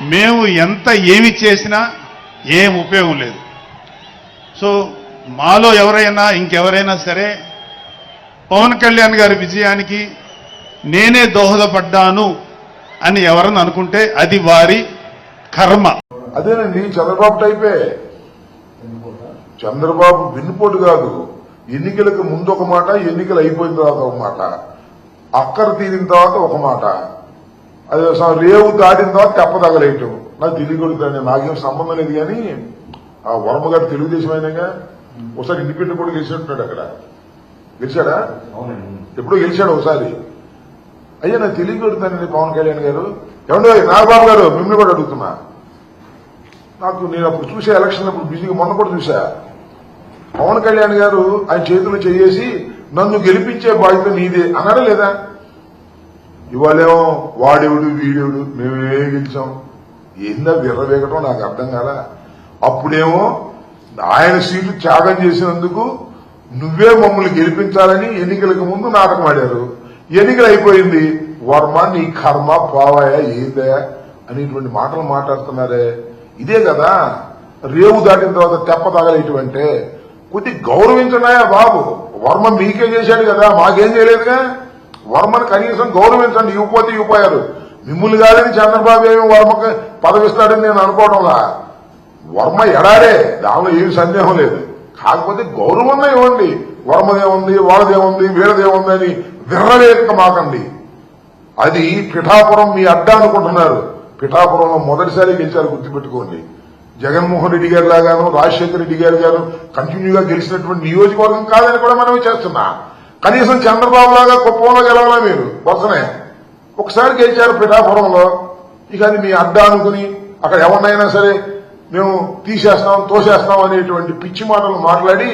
మేము ఎంత ఏమి చేసినా ఏం ఉపయోగం లేదు. సో మాలో ఎవరైనా ఇంకెవరైనా సరే పవన్ కళ్యాణ్ గారి విజయానికి నేనే దోహదపడ్డాను అని ఎవరన్నా అనుకుంటే అది వారి కర్మ. అదేనండి చంద్రబాబు టైపే. చంద్రబాబు విన్నుపోటు కాదు. ఎన్నికలకు ముందు ఒక మాట ఎన్నికలు అయిపోయిన తర్వాత ఒక మాట. అక్కర తీరిన తర్వాత ఒక మాట. అది రేవు దాటిన తర్వాత తెప్పదగలేయటం నాకు తెలియకూడదండి నాకేం సంబంధం లేదు కానీ ఆ వరమగారు తెలుగుదేశం అయినాగా ఒకసారి ఇండిపెండెంట్ కూడా గెలిచినట్టున్నాడు అక్కడ. గెలిచాడా? ఎప్పుడో గెలిచాడు ఒకసారి. అయ్యా నాకు తెలియకూడదండి పవన్ కళ్యాణ్ గారు. ఏమండో నాగబాబు గారు మిమ్మల్ని కూడా అడుగుతున్నా. నాకు నేను అప్పుడు చూసే ఎలక్షన్ అప్పుడు బిజీగా మొన్న కూడా చూసా. పవన్ కళ్యాణ్ గారు ఆయన చేతులు చేసి నన్ను గెలిపించే బాధ్యత నీదే. అన్నాడా లేదా? ఇవాళేమో వాడెవడు వీడేవుడు మేము గెలిచాం ఏందా విర్రవేగటం నాకు అర్థం కాలా. అప్పుడేమో ఆయన సీట్లు త్యాగం చేసినందుకు నువ్వే మమ్మల్ని గెలిపించాలని ఎన్నికలకు ముందు నాటకం ఆడారు. ఎన్నికలు అయిపోయింది. వర్మ నీ కర్మ పోవాయా ఏందయా అనేటువంటి మాటలు మాట్లాడుతున్నారే. ఇదే కదా రేవు దాటిన తర్వాత తెప్ప తగలేటువంటి కొద్ది గౌరవించడాయా బాబు. వర్మ మీకే చేశాడు కదా మాకేం చేయలేదుగా? వర్మను కనీసం గౌరవించండి. ఇవ్వకపోతే ఇవ్వపోయారు మిమ్మల్ని కాదని చంద్రబాబు ఏమి వర్మకు పదవిస్తాడని నేను అనుకోవడంలా వర్మ ఎడారే. దానిలో ఏమి సందేహం లేదు. కాకపోతే గౌరవంగా ఇవ్వండి. వర్మదేముంది వాళ్ళదేముంది వీళ్ళదేముంది అని విర్రవేక మాకండి. అది పిఠాపురం మీ అడ్డా అనుకుంటున్నారు. పిఠాపురంలో మొదటిసారి గెలిచారు గుర్తుపెట్టుకోండి. జగన్మోహన్ రెడ్డి గారు లాగాను రాజశేఖర రెడ్డి గారి గారు కంటిన్యూగా గెలిచినటువంటి నియోజకవర్గం కాదని కూడా మనం చేస్తున్నా. కనీసం చంద్రబాబు లాగా కుప్పంలో గెలవాలా మీరు? వరుసనే. ఒకసారి గెలిచారు పిఠాపురంలో ఇక అది మీ అడ్డా అనుకుని అక్కడ ఎవరినైనా సరే మేము తీసేస్తాం తోసేస్తాం అనేటువంటి పిచ్చి మాటలు మాట్లాడి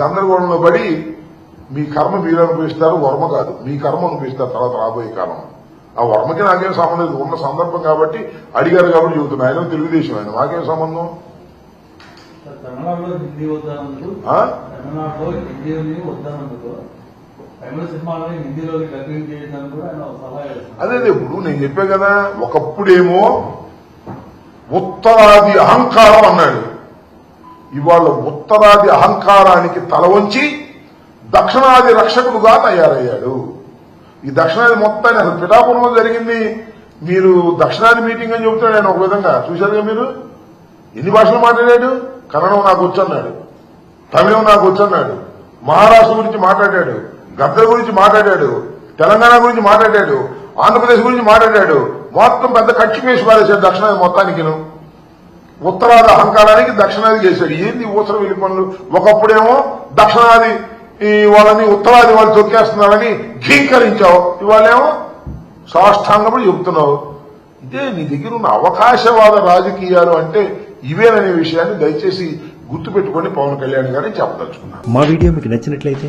గందరగోళంలో పడి మీ కర్మ మీరు అనుభవిస్తారు వర్మ కాదు. మీ కర్మ అనుభవిస్తారు తర్వాత రాబోయే కాలం. ఆ వర్మకి నాకేం సంబంధం లేదు. ఉన్న సందర్భం కాబట్టి అడిగారు కాబట్టి చెబుతున్నా. ఆయన తెలుగుదేశం ఆయన. మాకేం సంబంధం? హిందీ అదే ఇప్పుడు నేను చెప్పా కదా ఒకప్పుడేమో ఉత్తరాది అహంకారం అన్నాడు. ఇవాళ ఉత్తరాది అహంకారానికి తల వంచి దక్షిణాది రక్షకుడుగా తయారయ్యాడు. ఈ దక్షిణాది మొత్తాన్ని అసలు పిఠాపురంలో జరిగింది. మీరు దక్షిణాది మీటింగ్ అని చెబుతాడు ఆయన ఒక విధంగా. చూశారుగా మీరు? ఎన్ని భాషలు మాట్లాడాడు? కన్నడం నాకు వచ్చన్నాడు తమిళం నాకు వచ్చన్నాడు మహారాష్ట్ర గురించి మాట్లాడాడు. గద్దల గురించి మాట్లాడాడు తెలంగాణ గురించి మాట్లాడాడు ఆంధ్రప్రదేశ్ గురించి మాట్లాడాడు. మొత్తం పెద్ద కక్షి వేసి పారేశాడు దక్షిణాది మొత్తానికి ఉత్తరాది అహంకారానికి దక్షిణాది చేశాడు. ఏంది ఊసర వెళ్ళి పనులు? ఒకప్పుడేమో దక్షిణాది ఈ వాళ్ళని ఉత్తరాది వాళ్ళు తొక్కేస్తున్నారని ఘీంకరించావు. ఇవాళేమో సాష్టాంగములు చెబుతున్నావు. ఇదే నీ దగ్గర ఉన్న అవకాశవాద రాజకీయాలు అంటే ఇవేననే విషయాన్ని దయచేసి గుర్తుపెట్టుకొని పవన్ కళ్యాణ్ గారిని చెప్పదలుచుకున్నాను. మా వీడియో మీకు నచ్చినట్లయితే